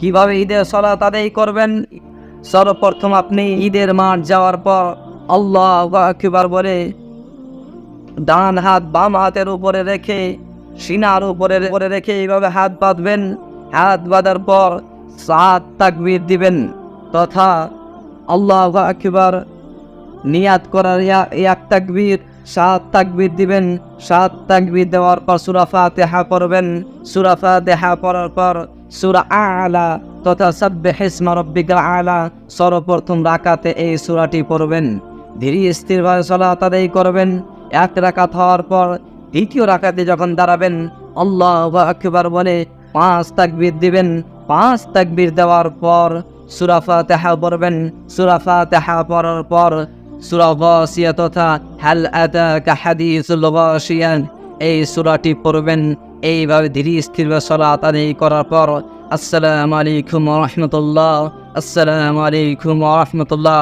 কীভাবে ঈদের সলাত আদায় করবেন? সর্বপ্রথম আপনি ঈদের মাঠ যাওয়ার পর আল্লাহ আকবার বলে ডান হাত বাম হাতের উপরে রেখে, সিনার উপরে উপরে রেখে এইভাবে হাত বাঁধবেন। হাত বাঁধার পর সাত তাকবীর দিবেন তথা আল্লাহ আকবার নিয়াত করার এক তাকবীর সাত তাকবীর দিবেন, সাত তাকবীর দেওয়ার পর সুরা ফাতিহা পড়বেন। সুরা ফাতিহা পড়ার পর সুরা আলা তথা সাব্বে হিসমা রব্বিকা আলা সর্বপ্রথম রাকাতে এই সুরাটি পড়বেন। ধীরে স্থিরভাবে সলাত আদায় করবেন। এক রাকাত হওয়ার পর দ্বিতীয় রাকাতে যখন দাঁড়াবেন, আল্লাহ আকবার বলে পাঁচ তাকবীর দিবেন। পাঁচ তাকবির দেওয়ার পর সুরাফা ফাতিহা পড়বেন। সুরাফা ফাতিহা পড়ার পর সুরা এই সুরাটি পড়বেন। এইভাবে ধীরে স্থিরভাবে সলাত আদায় করার পর আসসালামু আলাইকুম রহমতুল্লাহ। আসসালামু আলাইকুম রাহমাতুল্লাহ।